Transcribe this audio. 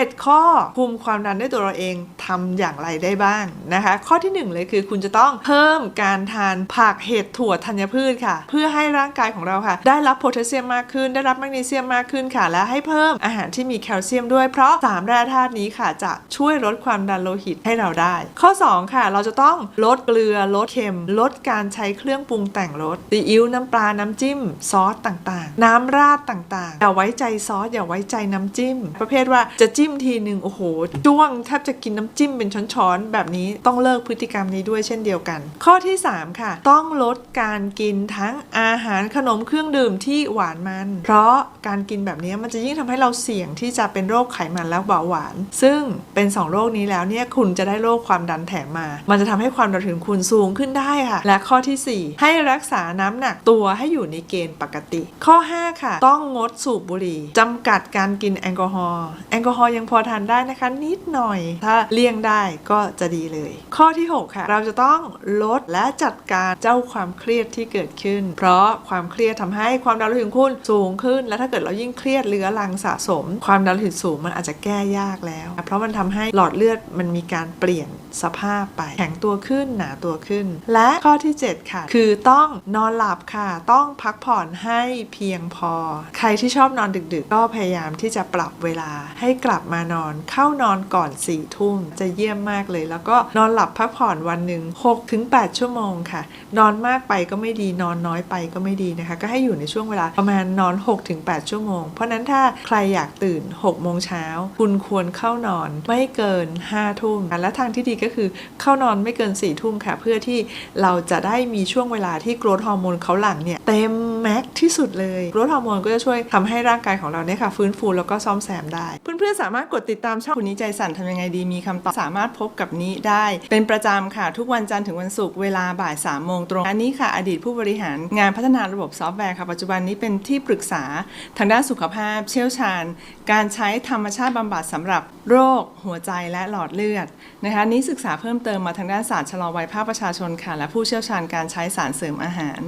7 ข้อคุมความดันด้วยตัวเราเองทำอย่างไรได้บ้างนะคะ ข้อทีหนึ่1 เลยคือคุณจะต้องเพิ่มการทานผักเห็ดถั่วธัญพืชค่ะ เพื่อให้ร่างกายของเราค่ะ ได้รับโพแทสเซียมมากขึ้น ได้รับแมกนีเซียมมากขึ้นค่ะ และให้เพิ่มอาหารที่มีแคลเซียมด้วยเพราะ3แร่ธาตุนี้ค่ะ จะช่วยลดความดันโลหิตให้เราได้ ข้อ 2 ค่ะ เราจะต้องลดเกลือลดเค็ม ลดการใช้เครื่องปรุงแต่งรสซีอิ๊วน้ำปลาน้ำจิ้ม ซอสต่างๆ น้ำราดต่างๆอย่าไว้ใจซอสอย่าไว้ใจน้ำจิ้ม ประเภทว่าจะจิ้ิ้มทีหนึ่งโอ้โหจ้วงแทบจะกินน้ำจิ้มเป็นช้อนๆ แบบนี้ต้องเลิกพฤติกรรมนี้ด้วยเช่นเดียวกัน ข้อที่ 3 ค่ะ ต้องลดการกินทั้งอาหารขนมเครื่องดื่มที่หวานมัน เพราะการกินแบบนี้มันจะยิ่งทำให้เราเสี่ยงที่จะเป็นโรคไขมันและเบาหวาน ซึ่งเป็น 2 โรคนี้แล้วเนี่ยคุณจะได้โรคความดันแถมมา มันจะทำให้ความดันถึงคุณสูงขึ้นได้ค่ะ และข้อทีสี่4 ให้รักษาน้ำหนักตัวให้อยู่ในเกณฑ์ปกติ ข้อ 5 ค่ะ ต้องงดสูบบุหรี่จำกัดการกินแอลกอฮอล์แอลกอฮอล์ยังพอทานได้นะคะ นิดหน่อย ถ้าเลี่ยงได้ก็จะดีเลย ข้อที่ 6 ค่ะ เราจะต้องลดและจัดการเจ้าความเครียดที่เกิดขึ้น เพราะความเครียดทำให้ความดันโลหิตของคุณสูงขึ้น และถ้าเกิดเรายิ่งเครียดเรื้อรังสะสม ความดันโลหิตสูงมันอาจจะแก้ยากแล้ว เพราะมันทำให้หลอดเลือดมันมีการเปลี่ยน สภาพไป แข็งตัวขึ้นหนาตัวขึ้น และข้อที่ 7 ค่ะ คือต้องนอนหลับค่ะ ต้องพักผ่อนให้เพียงพอ ใครที่ชอบนอนดึกๆ ก็พยายามที่จะปรับเวลาให้กลับมานอนเข้านอนก่อน4ี่ทุ่มจะเยี่ยมมากเลย แล้วก็นอนหลับพักผ่อนวันหนึ่ง6ถึง8ชั่วโมงค่ะ นอนมากไปก็ไม่ดีนอนน้อยไปก็ไม่ดีนะคะ ก็ให้อยู่ในช่วงเวลาประมาณนอน6ถึง8ชั่วโมง เพราะฉะนั้นถ้าใครอยากตื่น6โมงเช้าคุณควรเข้านอนไม่เกิน5ทุ่มและทางที่ดีก็คือเข้านอนไม่เกิน4ี่ทุ่มค่ะ เพื่อที่เราจะได้มีช่วงเวลาที่โกรทฮอร์โมนเขาหลั่งเนี่ยเต็ม ที่สุดเลยโกรทฮอร์โมนก็จะช่วยทำให้ร่างกายของเราเนี่ยค่ะ ฟื้นฟูแล้วก็ซ่อมแซมได้ เพื่อนๆสามารถกดติดตามช่องคุณนี้ใจสั่นทำยังไงดีมีคำตอบสามารถพบกับนี้ได้ เป็นประจำค่ะ ทุกวันจันทร์ถึงวันศุกร์เวลาบ่าย3ามโมงตรง อันนี้ค่ะ อดีตผู้บริหารงานพัฒนาระบบซอฟต์แวร์ค่ะปัจจุบันนี้เป็นที่ปรึกษาทางด้านสุขภาพ เชี่ยวชาญ การใช้ธรรมชาติบำบัดสำหรับโรค หัวใจและหลอดเลือดนะคะนี้ศึกษาเพิ่มเติมมาทางด้านศาสตร์ชะลอวัยภาคประชาชนค่ะ และผู้เชี่ยวชาญการใช้สารเสริมอาหาร